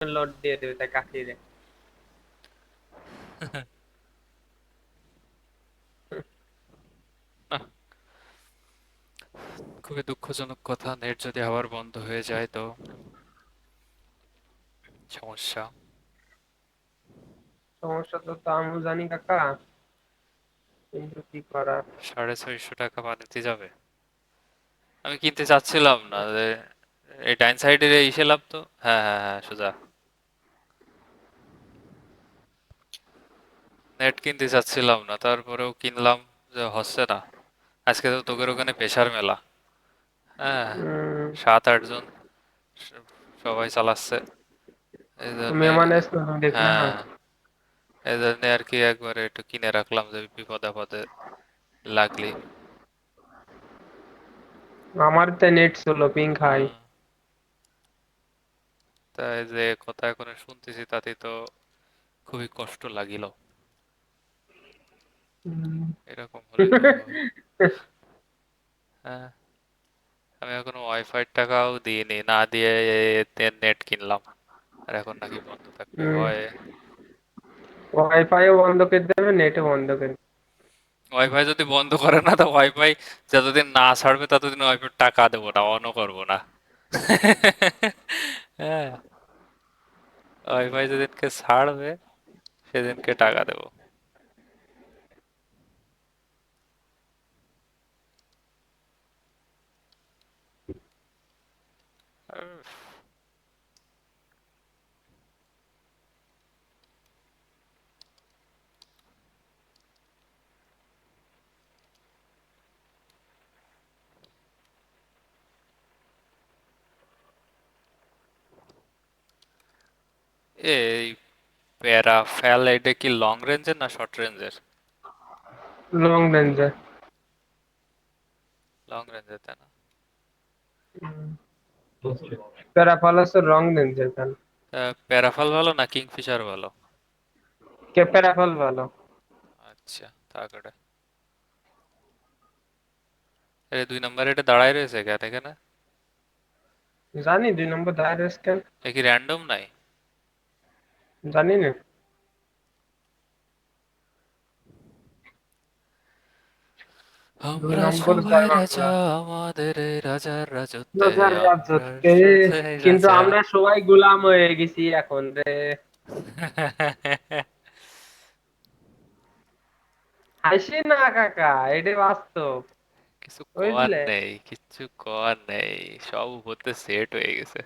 Load দিয়ে দেবে তাই কাটিয়ে দেয়। খুবই দুঃখজনক কথা নেট যদি আবার বন্ধ হয়ে যায় তো। সমস্যা। সমস্যা তো তা আমি জানি কাকা কিন্তু কি করার? সাড়ে ছয়শো টাকা পানিতে যাবে। আমি কিনতে চাচ্ছিলাম না যে এই ডাইন সাইডের ইসে লাভ তো। হ্যাঁ হ্যাঁ হ্যাঁ সোজা। নেট কিনতে চাচ্ছিলাম না তারপরেও কিনলাম যে হচ্ছে না। আজকে তো তোদের ওখানে পেশার মেলা। হ্যাঁ সাত আটজন স- সবাই চালাচ্ছে। হ্যাঁ। এই জন্য আর কি একবারে একটু কিনে রাখলাম যে বিপদে আপদে লাগলি। আমার তো নেট ছিল পিং খাই তাই যে কথা এখন শুনতেছি তাতে তো খুবই কষ্ট লাগিল। এরকম হলে হ্যাঁ। আমি এখনও ওয়াইফাই টাকাও দিইনি না দিয়ে নেট কিনলাম। আর এখন নাকি বন্ধ থাকবে ভয়ে ওয়াইফাইও বন্ধ করে দেবে নেটও বন্ধ করে ওয়াইফাই যদি বন্ধ করে না তো ওয়াইফাই যতদিন না ছাড়বে ততদিন ওয়াইফাই টাকা দেবো না অনও করব না। হ্যাঁ। ওয়াইফাই যেদিনকে ছাড়বে সেদিনকে টাকা দেবো। এই প্যারাফেল এটা কি লং রেঞ্জের না শর্ট রেঞ্জের লং রেঞ্জে লং রেঞ্জের তাই না? প্যারাফালাস রং রেঞ্জে কেন প্যারাফল ভালো না কিংফিশার ভালো? কে প্যারাফল ভালো? আচ্ছা তাগড়ে আরে দুই নম্বর এটা দাঁড়ায় রয়েছে কেন এখানে? জানি দুই নম্বর দায়ের স্ক্যান এ কি র্যান্ডম নাই? জানি না। আমরা সবাই রাজা আমাদের রাজার রাজত্বে রাজার রাজত্বে। কিন্তু আমরা সবাই গোলাম হয়ে গেছি এখন রে। হাসি না কাকা এটা বাস্তব। কিছু কর নেই কিছু কর নেই সব হতে সেট হয়ে গেছে।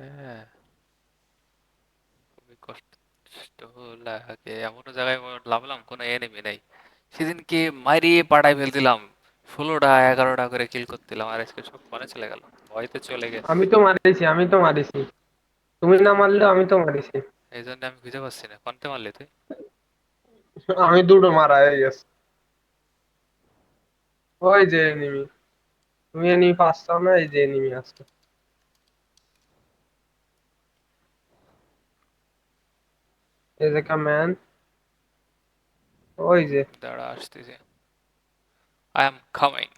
হ্যাঁ। খুবই কষ্ট লাগে। এমনও জায়গায় লাভলাম কোনো এনিমি নাই। সেদিনকে মারিয়ে পাড়ায় ফেলছিলাম। ষোলোটা এগারোটা করে কিল করছিলাম আর আজকে সব মনে চলে গেল। ভয়তে চলে গেছে। আমি তো মারিছি আমি তো মারিছি। তুমি না মারলেও আমি তো মারিছি। এই জন্য আমি খুঁজে পাচ্ছি না। কোনতে মারলি তুই? আমি দুটো মারা হয়ে গেছে। ওই যে এনিমি তুমি এনিমি পাচ্ছ না এই যে এনিমি আছে। এই যে ম্যান ওই যে দাঁড়া আসতেছে আই এম কামিং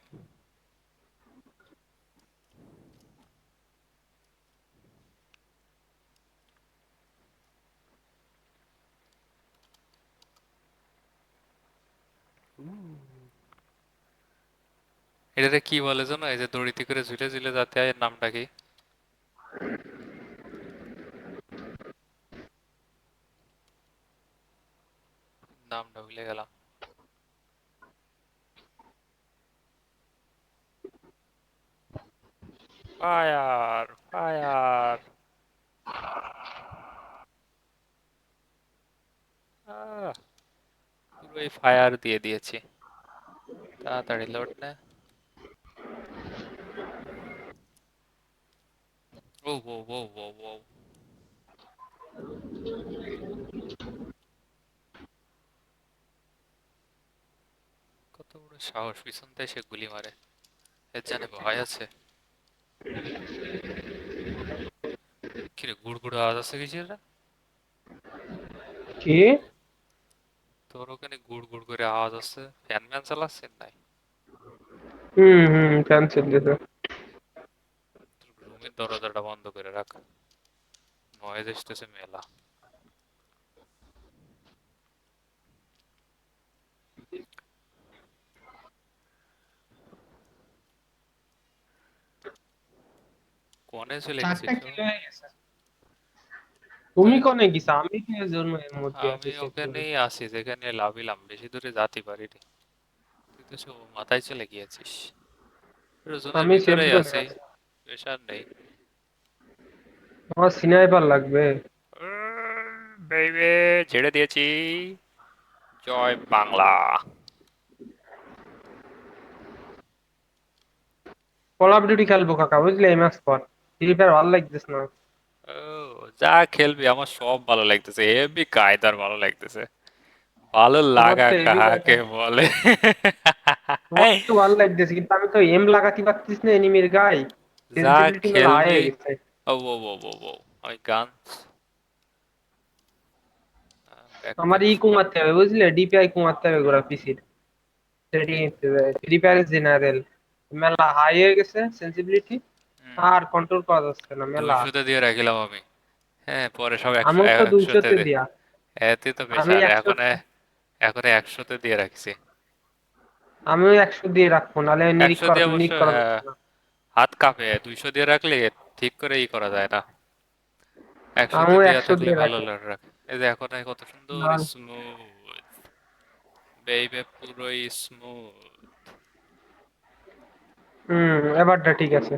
এটাতে কি বলে জানো এই যে দড়িতে করে ঝুলে ঝুলে যাতে হয় এর নামটা কি নামটা ভুলে গেলাম ফায়ার ফায়ার আহ পুরোই ফায়ার দিয়ে দিয়েছি তাড়াতাড়ি লোড নে ও ও ও ও ও বড় সাহস পিছন থেকে সে গুলি মারে। এর জানে ভয় আছে। কিরে গুড় গুড় আওয়াজ আছে কিসের কি? তোর ওখানে গুড় গুড় করে আওয়াজ আছে। ফ্যান ম্যান চালাচ্ছেন নাই হুম হুম ক্যান্সেল দিতে দরজাটা বন্ধ করে রাখ। নয়েজ আসতেছে মেলা। কোনে চলে হয়ে গেছে তুমি কোনে গেছো আমি এর জন্য এর মধ্যে আমি ওখানেই আছি যেখানে লাভিলাম বেশি দূরে যেতে পারিনি তুই তো সব মাথায় চলে গিয়েছিস আমি সেভ আছি। প্রেশার নেই আমার স্নাইপার লাগবে বেইবে ছেড়ে দিয়েছি জয় বাংলা কল অফ ডিউটি খেলব কাকা বুঝলে এই ম্যাচ পর। ফ্রি ফায়ার ভালো লাগতেছে না? ও যা খেলবি আমার সব ভালো লাগতেছে। হেভি কায়দার ভালো লাগতেছে। ভালো লাগা কাহাকে বলে? তো ভালো লাগতেছে কিন্তু আমি তো এম লাগাতে পারছিস না এনিমির গায়ে। যা খেলবি। ও ও ও ও ও গান আমার ই কমাতে হবে বুঝলে? ডিপিআই কমাতে হবে গোড়া পিসির। সেটি ফ্রি ফায়ার জেনারেল মেলা হাই হয়ে গেছে সেন্সিবিলিটি আর কন্ট্রোল করা যাচ্ছে না মেলা। দুইশোতে দিয়ে রাখিলাম আমি। হ্যাঁ পরে সব তো একশোতে দিয়া। এতে তো বেশি আমি আর 100 এখন এখন একশোতে দিয়ে রাখছি। আমিও একশো দিয়ে রাখব নাহলে নিরিখ করা দিয়ে নিরিখ করা হ্যাঁ, না। হাত কাঁপে দুইশো দিয়ে রাখলে ঠিক করে ই করা যায় না। একশোতে আমিও 100 দিয়ে ভালো লাগে এই যে এখন কত সুন্দর। স্মুথ বেইবে পুরোই স্মুথ হুম এবারটা ঠিক আছে।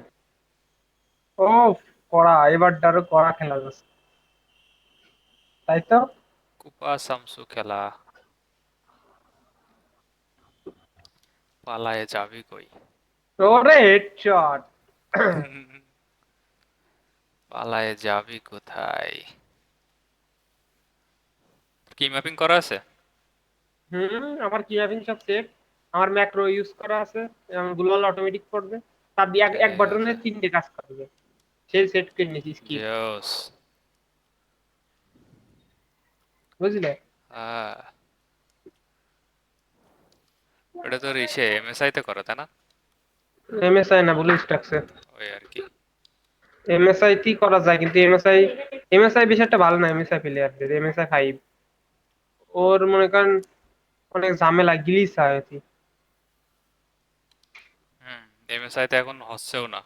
ও কড়া এবারটা আরও কড়া খেলা যাচ্ছে। তাই তো? কুপা সামসু খেলা। পালায়ে যাবি কই? ওরে হেডশট। পালায়ে যাবি কোথায়? কি ম্যাপিং করা আছে? হুম আমার কি ম্যাপিং সব সেট আমার ম্যাক্রো ইউজ করা আছে গ্লোবাল অটোমেটিক করবে। তার দিয়ে এক- এক বাটনে তিনটে কাজ করবে। সেই সেট করে নিয়েছি স্কিপ জোস বুঝলে হ্যাঁ এটা তো ইসে এমএসআই তে করা তাই না? এমএসআই না ব্লু স্ট্যাকসে ওই আর কি। এমএসআই টি করা যায় কিন্তু এমএসআই এমএসআই একটা ভালো না এমএসআই প্লেয়ারদের এমএসআই ফাইভ ওর মনে করেন অনেক ঝামেলা গিলিস হয় আর কি। এমএসআই তে এখন হচ্ছেও না।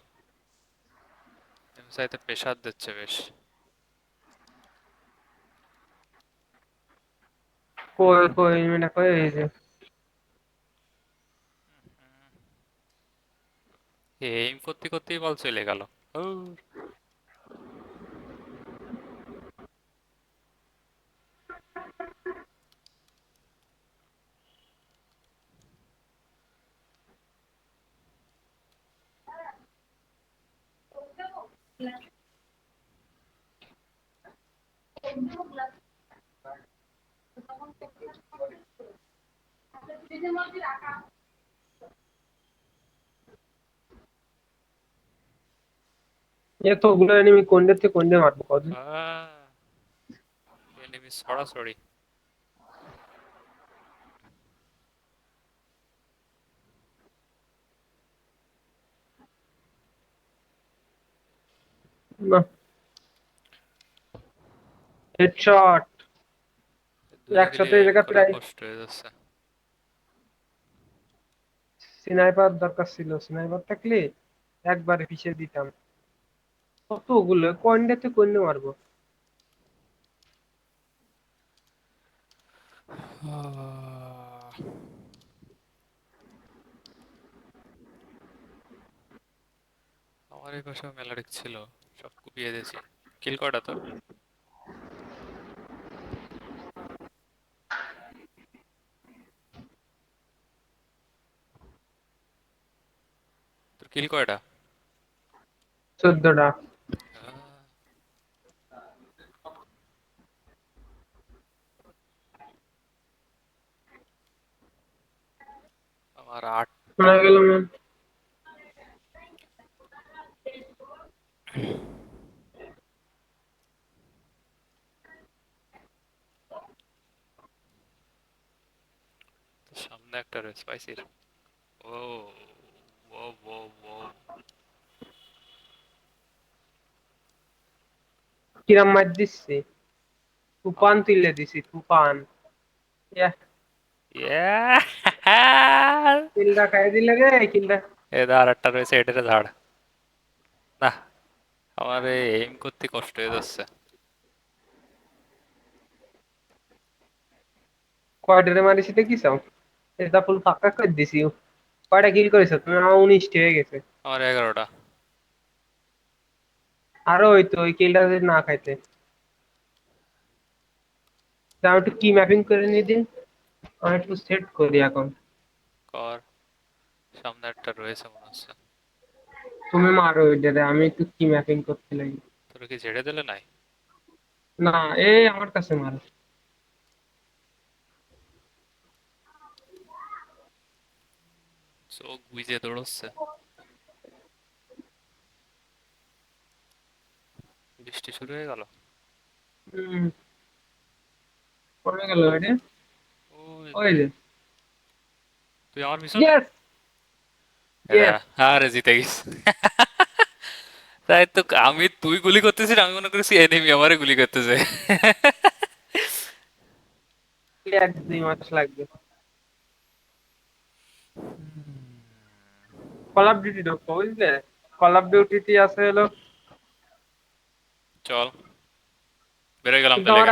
পেশাদ প্রেশার দিচ্ছে বেশ। কই কই এনিমিটা কই? এই যে। এইম করতে করতেই বল চলে গেল। ও। এ তো ওগুলো এনিমি কোনডে থেকে কোনডে মারবো কত এনিমি সরাসরি না হেডশট একসাথে এই জায়গা প্রায়- কষ্ট হয়ে যাচ্ছে। স্নাইপার দরকার ছিল স্নাইপার থাকলে একবারে পিছিয়ে দিতাম। কতগুলো? কোনডেতে কোনডে মারবো। আমার এই পাশেও মেলারিক ছিল সব কুপিয়ে দিয়েছি। কিল কটা তোর? কিল কয়টা চোদ্দটা আমার আট মারা গেল ম্যাম সামনে একটা রয়েছে পাইছিস ও ও ও ও কিরাম মার দিচ্ছি তুফান তুলে দিছি তুফান ইয়াহ, Yeah! কিলটা খাই দিলে রে কিলটা এ আর একটা রয়েছে এটারে ঝাড় না আমার এইম করতে কষ্ট হয়ে যাচ্ছে কয়টারে মারিছি দেখিস এটা ফুল ফাঁকা করে দিছি কয়টা কিল করেছ তুমি আমার উনিশটি হয়ে গেছে আমার এগারোটা আরও হয়তো ওই কিলটা যদি না খাইতে। তা আমি একটু কি ম্যাপিং করে নিয়ে দিন। আমি একটু সেট করি এখন। কর সামনে একটা রয়েছে মনে হচ্ছে। তুমি মারো ওইটারে আমি একটু কি ম্যাপিং করতে লাগি। তোর কি ঝেড়ে দিলে নাই? না এই আমার কাছে মারো। চোখ বুঝে দৌড়চ্ছে। বৃষ্টি শুরু হয়ে গেল? হুম। কমে গেল এটা। ওই যে। তুই আমার পিছনে? এরা, আরে জিতে তাই তো আমি তুই গুলি করতেছিস আমি মনে করেছি এনিমি আমারে গুলি করতেছে। এক দুই মাস লাগবে। কল অফ ডিউটি ঢুকবো বুঝলে? কল অফ ডিউটিতে আছে হলো চল বেরোয় গেলাম তাহলে